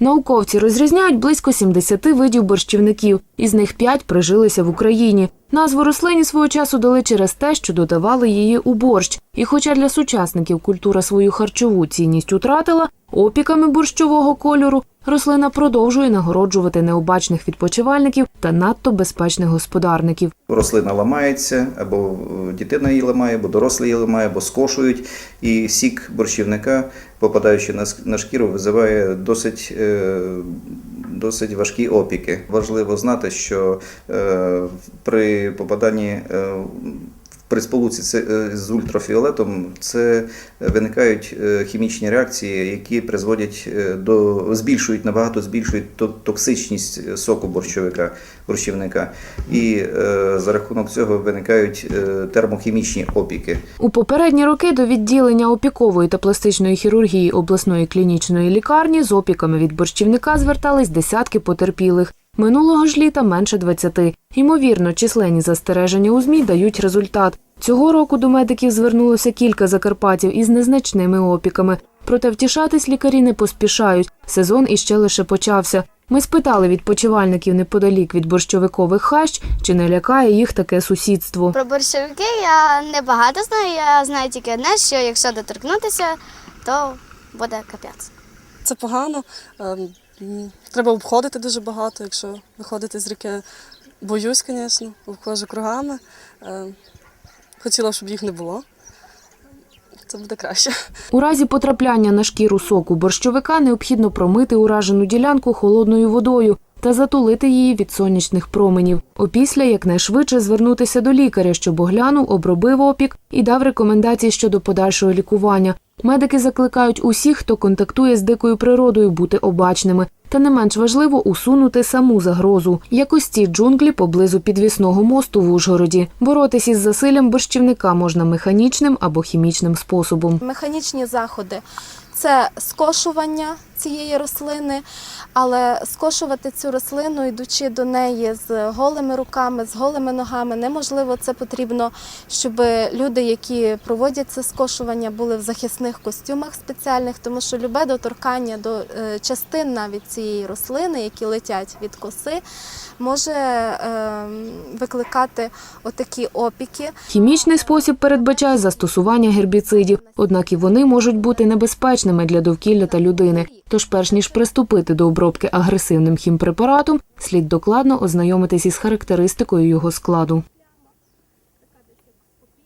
Науковці розрізняють близько 70 видів борщівників, із них 5 прижилися в Україні. Назву рослині свого часу дали через те, що додавали її у борщ. І хоча для сучасників культура свою харчову цінність утратила, опіками борщового кольору рослина продовжує нагороджувати необачних відпочивальників та надто безпечних господарників. Рослина ламається, або дитина її ламає, або дорослий її ламає, або скошують. І сік борщівника, попадаючи на шкіру, визиває досить, е, досить важкі опіки. Важливо знати, що е, при попаданні е, при сполуці е, з ультрафіолетом це виникають е, хімічні реакції, які призводять е, до збільшують набагато збільшують токсичність соку борщовика, борщівника, і е, за рахунок цього виникають е, термохімічні опіки. У попередні роки до відділення опікової та пластичної хірургії обласної клінічної лікарні з опіками від борщівника звертались десятки потерпілих. Минулого ж літа менше 20. Ймовірно, численні застереження у ЗМІ дають результат. Цього року до медиків звернулося кілька закарпатів із незначними опіками. Проте втішатись лікарі не поспішають. Сезон іще лише почався. Ми спитали відпочивальників неподалік від борщовикових хащ, чи не лякає їх таке сусідство. Про борщовики я не багато знаю. Я знаю тільки одне, що якщо доторкнутися, то буде капець. Це погано. Треба обходити дуже багато, якщо виходити з ріки. Боюсь, звісно, обходжу кругами. Ем, Хотіла, щоб їх не було. Це буде краще. У разі потрапляння на шкіру соку борщовика необхідно промити уражену ділянку холодною водою та затулити її від сонячних променів. Опісля якнайшвидше звернутися до лікаря, щоб оглянув, обробив опік і дав рекомендації щодо подальшого лікування. Медики закликають усіх, хто контактує з дикою природою, бути обачними. Та не менш важливо усунути саму загрозу, як ось ці джунглі поблизу підвісного мосту в Ужгороді. Боротись із засиллям борщівника можна механічним або хімічним способом. Механічні заходи це скошування цієї рослини, але скошувати цю рослину, йдучи до неї з голими руками, з голими ногами, неможливо. Це потрібно, щоб люди, які проводять це скошування, були в захисних костюмах спеціальних, тому що любе доторкання до е, частин навіть цієї рослини, які летять від коси, може е, викликати отакі опіки. Хімічний спосіб передбачає застосування гербіцидів, однак і вони можуть бути небезпечними для довкілля та людини. Тож, перш ніж приступити до обробки агресивним хімпрепаратом, слід докладно ознайомитись із характеристикою його складу.